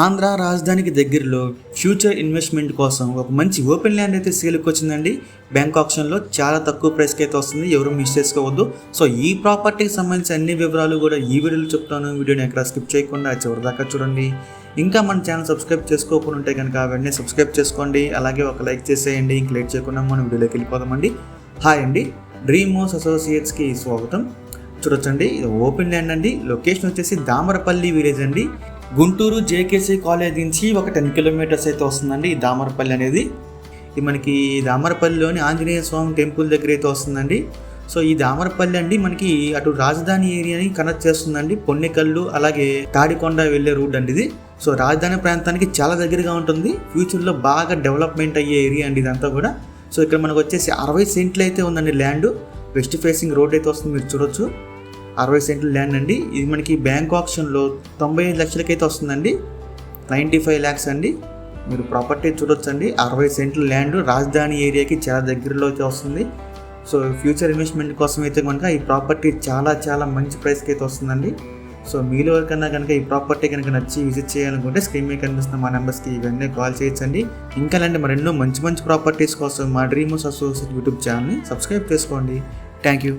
ఆంధ్ర రాజధానికి దగ్గరలో future investment కోసం ఒక మంచి ఓపెన్ ల్యాండ్ అయితే సేల్కి వచ్చిందండి. బ్యాంక్ ఆప్షన్లో చాలా తక్కువ ప్రైస్కి అయితే వస్తుంది. ఎవరు మిస్ చేసుకోవద్దు. సో ఈ ప్రాపర్టీకి సంబంధించిన అన్ని వివరాలు కూడా ఈ వీడియోలో చెప్తాను. వీడియోని ఎక్కడ స్కిప్ చేయకుండా చివరి దాకా చూడండి. ఇంకా మన ఛానల్ సబ్స్క్రైబ్ చేసుకోకుండా ఉంటే కనుక వెంటనే సబ్స్క్రైబ్ చేసుకోండి. అలాగే ఒక లైక్ చేసేయండి. ఇంక లేట్ చేయకుండా మనం వీడియోలోకి వెళ్ళిపోదామండి. హాయ్ అండి. డ్రీమ్ హౌస్ అసోసియేట్స్కి స్వాగతం. చూడొచ్చండి. ఇది ఓపెన్ ల్యాండ్ అండి. లొకేషన్ వచ్చేసి దామరపల్లి విలేజ్ అండి. గుంటూరు జేకేసీ కాలేజ్ నుంచి ఒక టెన్ కిలోమీటర్స్ అయితే వస్తుందండి. ఈ దామరపల్లి అనేది. ఇది మనకి దామరపల్లిలోని ఆంజనేయ స్వామి టెంపుల్ దగ్గర అయితే వస్తుందండి. సో ఈ దామరపల్లి అండి మనకి అటు రాజధాని ఏరియాని కనెక్ట్ చేస్తుందండి. పొన్నెకల్లు అలాగే తాడికొండ వెళ్ళే రూట్ అండి ఇది. సో రాజధాని ప్రాంతానికి చాలా దగ్గరగా ఉంటుంది. ఫ్యూచర్లో బాగా డెవలప్మెంట్ అయ్యే ఏరియా అండి ఇదంతా కూడా. సో ఇక్కడ మనకు వచ్చేసి అరవై సెంట్లు అయితే ఉందండి ల్యాండ్. వెస్ట్ ఫేసింగ్ రోడ్ అయితే వస్తుంది మీరు చూడొచ్చు. అరవై సెంట్లు ల్యాండ్ అండి. ఇది మనకి బ్యాంక్ ఆప్షన్లో తొంభై ఐదు లక్షలకైతే వస్తుందండి. నైంటీ ఫైవ్ ల్యాక్స్ అండి. మీరు ప్రాపర్టీ చూడొచ్చండి. అరవై సెంట్ల ల్యాండ్ రాజధాని ఏరియాకి చాలా దగ్గరలో అయితే వస్తుంది. సో ఫ్యూచర్ ఇన్వెస్ట్మెంట్ కోసం అయితే కనుక ఈ ప్రాపర్టీ చాలా చాలా మంచి ప్రైస్కి అయితే వస్తుందండి. సో మీలో ఎవరికన్నా కనుక ఈ ప్రాపర్టీ కనుక నచ్చి విజిట్ చేయాలనుకుంటే స్క్రీన్ మీద కనిపిస్తున్న మా నెంబర్స్కి ఇవన్నీ కాల్ చేయొచ్చండి. ఇంకా లాంటి మరెన్నో మంచి మంచి ప్రాపర్టీస్ కోసం మా డ్రీమ్స్ అసోసియేట్ యూట్యూబ్ ఛానల్ని సబ్స్క్రైబ్ చేసుకోండి. Thank you